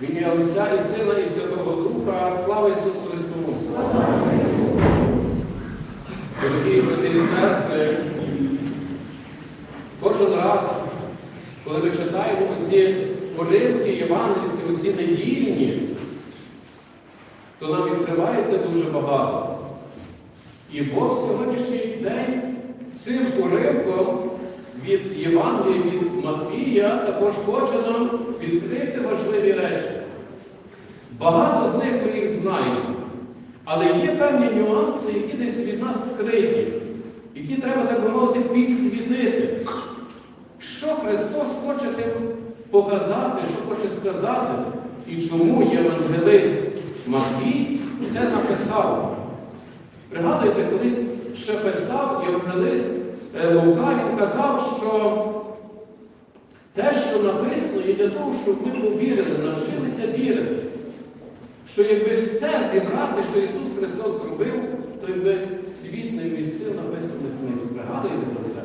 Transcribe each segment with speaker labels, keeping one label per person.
Speaker 1: В ім'я Отця і Сина, і Святого Духа, слава Ісусу Христу! Дорогі брати і сестри, кожен раз, коли ми читаємо оці уривки євангельські, оці недільні, то нам відкривається дуже багато. І Бог сьогоднішній день цим уривком від Євангелія, від Матвія також хоче нам відкрити важливі речі. Багато з них ми їх знаємо, але є певні нюанси, які десь від нас скриті, які треба, так би мовити, підсвітити. Що Христос хоче тим показати, що хоче сказати, і чому євангелист Матвій це написав. Пригадуєте, колись ще писав євангелист Лука, він казав, що те, що написано, є для того, щоб ми повірили, навчилися вірити. Що якби все зібрати, що Ісус Христос зробив, то якби світ не вмістив написаних книг. Пригадуєте про це?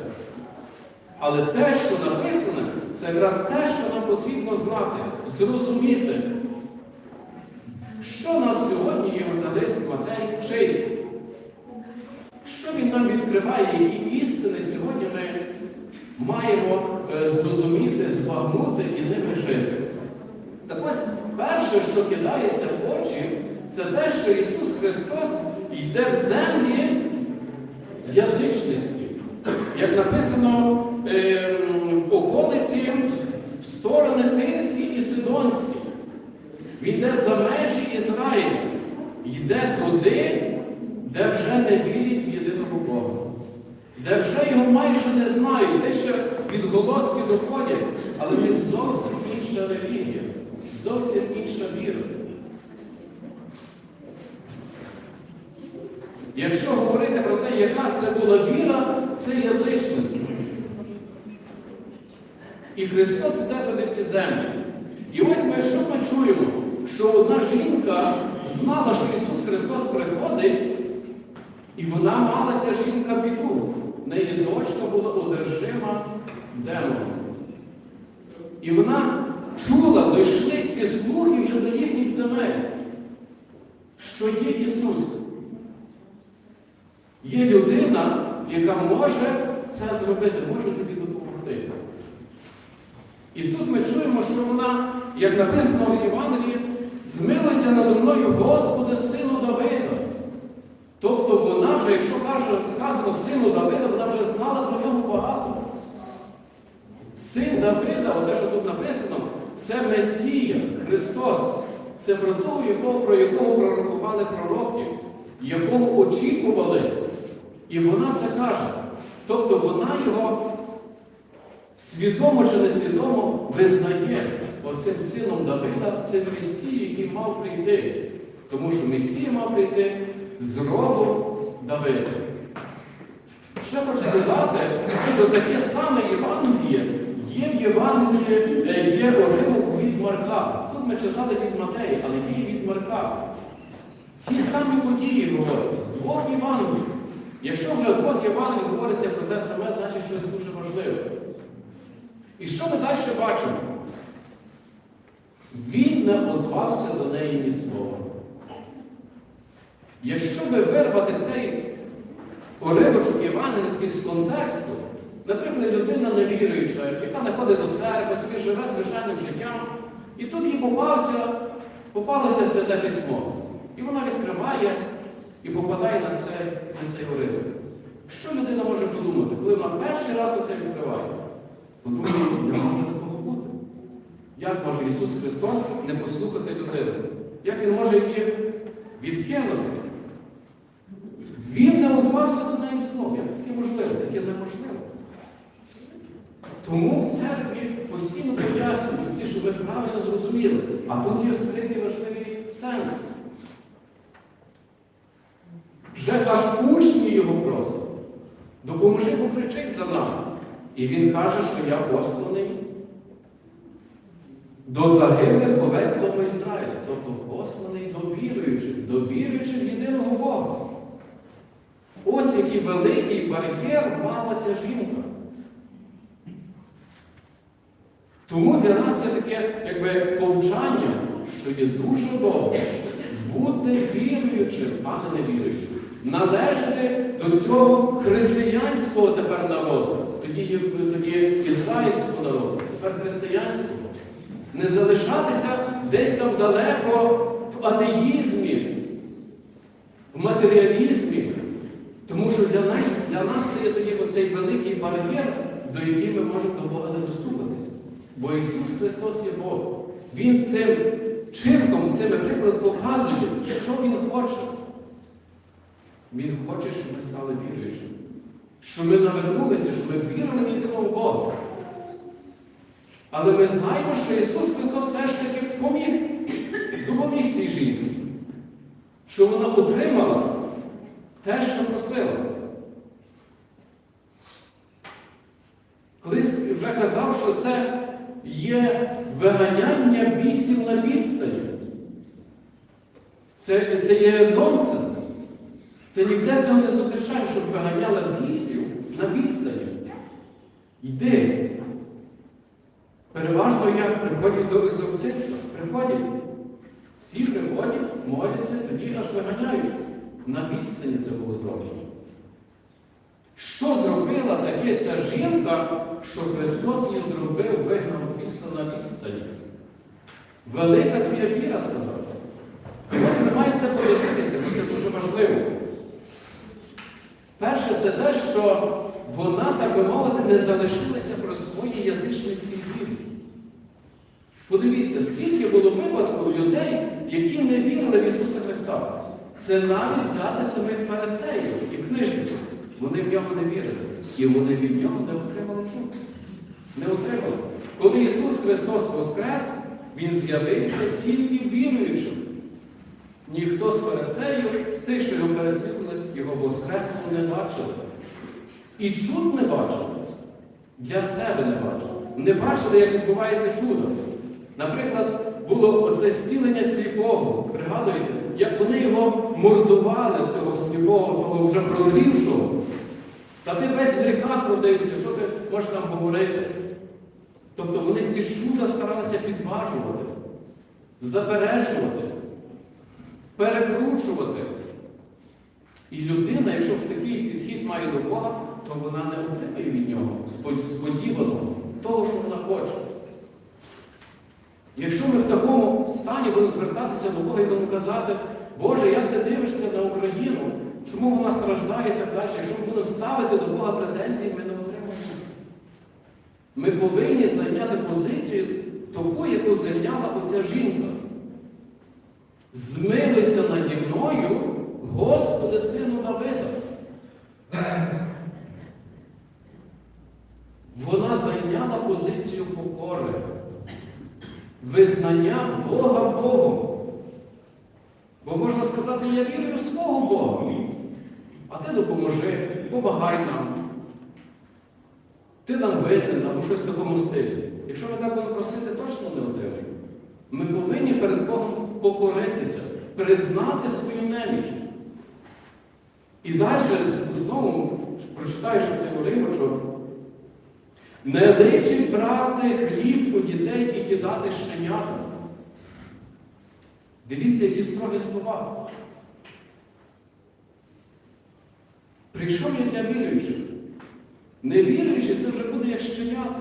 Speaker 1: Але те, що написане, це якраз те, що нам потрібно знати, зрозуміти. Що нас сьогодні євангелист Матей вчить? Відкриває, які істини сьогодні ми маємо е, зрозуміти, збагнути і ними жити? Так ось перше, що кидається в очі, це те, що Ісус Христос йде в землі язичницькі. Як написано е, в околиці в сторони Тинські і Сидонські. Він йде за межі Ізраїлю, йде туди, де вже не вірять в єдиного Бога, де вже його майже не знають, де ще відголоски доходять, але він зовсім інша релігія, зовсім інша віра. Якщо говорити про те, яка це була віра, це язичництво. І Христос іде туди в ті землі. І ось ми що ми чуємо? Що одна жінка знала, що Ісус Христос приходить, і вона мала ця жінка біду. Неї дочка була одержима демоном. І вона чула, дійшли ці слухи вже до їхніх земель, що є Ісус. Є людина, яка може це зробити, може тобі допомогти. І тут ми чуємо, що вона, як написано в Євангелії, змилася надо мною Господи, сину Давида. Вже, якщо каже, сказано сину Давида, вона вже знала про нього багато. Син Давида, те, що тут написано, це Месія, Христос. Це про того, якого, про якого пророкували пророки, якого очікували. І вона це каже. Тобто вона його свідомо чи несвідомо визнає оцим сином Давида, цим Месією, який мав прийти. Тому що Месія мав прийти з роду Давида. Ще хочу додати, що таке саме Євангеліє є в Євангелії, є уривок від Марка. Тут ми читали від Матея, але є від Марка. Ті самі події говоряться, двох Євангелій. Якщо вже двох Євангелій говориться про те саме, значить щось дуже важливе. І що ми далі бачимо? Він не озвався до неї ні слова. Якщо би вирвати цей уривочок євангельський з контексту, наприклад, людина невіруюча, яка не ходить до церкви, собі живе звичайним життям, і тут їй попався, попалося святе письмо. І вона відкриває і попадає на, це, на цей уривок. Що людина може подумати, коли вона перший раз оце відкриває? Подумає, не може такого бути. Як може Ісус Христос не послухати людину? Як Він може її відкинути? Озвався до неї слов. Як це можливо? Таке неможливо. Тому в церкві постійно пояснюють ці, щоб ви правильно зрозуміли. А тут є скритий важливий сенс. Вже аж учні його просять. Допоможи, покричить за нами. І він каже, що я посланий до загиблих овець Ізраїля. Тобто посланий до віруючих, до віруючих єдиного Бога. Ось який великий бар'єр мала ця жінка. Тому для нас є таке якби, повчання, що є дуже добре бути віруючим, а не невіруючим. Належати до цього християнського тепер народу. Тоді, тоді ізраїльського народу, тепер християнського. Не залишатися десь там далеко в атеїзмі, в матеріалізмі. Тому що для нас, для нас є тоді оцей великий бар'єр, до який ми можемо до Бога не доступитися. Бо Ісус Христос є Бог. Він цим чинком, цим прикладом показує, що Він хоче. Він хоче, щоб ми стали віруючими. Щоб ми навернулися, щоб ми вірили в єдиного Бога. Але ми знаємо, що Ісус Христос все ж таки поміг, допоміг цій жінці, що вона отримала те, що просила. Колись вже казав, що це є виганяння бісів на відстані. Це, це є нонсенс. Це ніде цього не зустрічаємо, щоб виганяли бісів на відстані. Йди. Переважно як приходять до екзорциста. Приходять. Всі приходять, моляться, тоді аж виганяють. На відстані це було зроблено. Що зробила таке ця жінка, що Христос її зробив, вигнав біса на відстані? Велика твоя віра сказав. Ось ми маємо це подивитися, бо це дуже важливо. Перше, це те, що вона, так би мовити, не залишилася про свої язичницькі вірі. Подивіться, скільки було випадків людей, які не вірили в Ісуса Христа. Це навіть взяти самих фарисеїв і книжників. Вони в нього не вірили. І вони від нього не отримали чого. Не отримали. Коли Ісус Христос воскрес, Він з'явився тільки віруючим. Ніхто з фарисеїв, з тих, що його переслідували, його воскресло не бачили. І чуд не бачили. Для себе не бачили. Не бачили, як відбувається чудо. Наприклад, було оце зцілення сліпого. Пригадуєте, як вони його мордували, цього сліпого, того вже прозрівшого. Та ти весь в гріхах родився, що ти можеш нам говорити? Тобто вони ці чуда старалися підважувати, заперечувати, перекручувати. І людина, якщо в такий підхід має до Бога, то вона не отримає від нього сподіваного, того, що вона хоче. Якщо ми в такому стані будемо звертатися до Бога і будемо казати, Боже, як ти дивишся на Україну, чому вона страждає і так далі, якщо ми будемо ставити до Бога претензії, ми не отримаємо. Ми повинні зайняти позицію таку, яку зайняла оця жінка. Змилися наді мною, Господи, сину Давида. Вона зайняла позицію покори, визнання Бога Богом. Бо можна сказати, я вірю в свого Бога. А ти допоможи, помагай нам. Ти нам винен або щось в такому стилі. Якщо ми так будемо просити, точно не отримаємо. Ми повинні перед Богом покоритися, признати свою неміч. І далі знову прочитаю, що це уривочок. Не личить брати хліб у дітей і кидати щенятам. Дивіться, які строгі слова. Прийшов я для віруючих. Невіруючий це вже буде як щенята.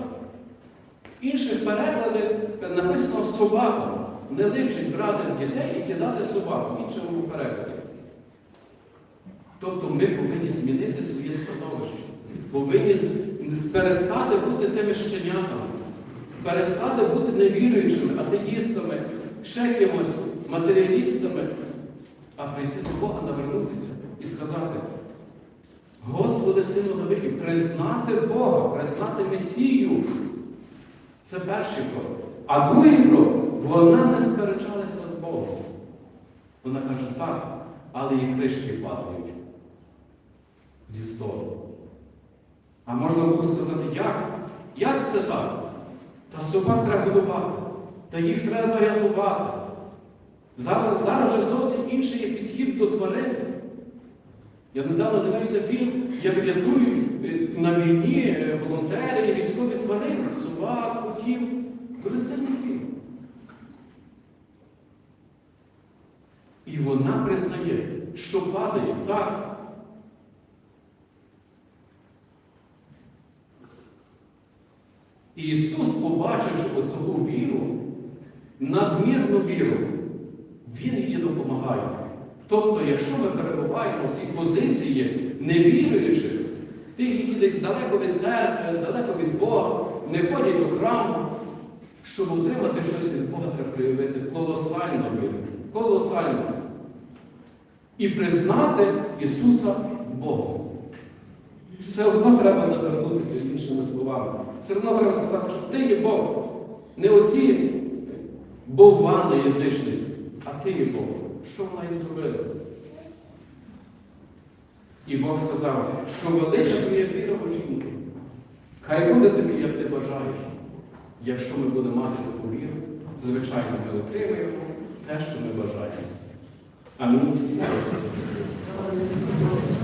Speaker 1: В інших перекладах написано собака. Не личить брати дітей і кидати собаку в іншому перекладі. Тобто ми повинні змінити своє становище. Повинні перестати бути тими щенятами, перестати бути невіруючими, атеїстами, ще кимось, матеріалістами, а прийти до Бога, навернутися і сказати, Господи, сину Давиді, признати Бога, признати Месію. Це перший крок. А другий крок, вона не сперечалася з Богом. Вона каже, так, але і кришки падають зі столу. А можна було сказати, як? Як це так? Та собак треба годувати, та їх треба рятувати. Зараз, зараз вже зовсім інший є підхід до тварин. Я недавно дивився фільм, як рятують е, на війні е, волонтери і військові тварини, собак, котів. Дуже фільм. І вона признає, що падає так. І Ісус, побачивши таку віру, надмірну віру, Він їй допомагає. Тобто, якщо ми перебуваємо в цій позиції невіруючих, тих, які десь далеко від церкви, далеко від Бога, не ходять до храму, щоб отримати щось від Бога, треба проявити колосальну віру. Колосальну. І признати Ісуса Богом. Все одно треба навернутися іншими словами. Все одно треба сказати, що ти є Бог. Не оці боввани язичниці, а ти є Бог. Що вона і зробила? І Бог сказав, що велика твоя віра у жінку. Хай буде тобі, як ти бажаєш. Якщо ми будемо мати таку віру, звичайно, ми отримаємо те, що ми бажаємо. Амінь.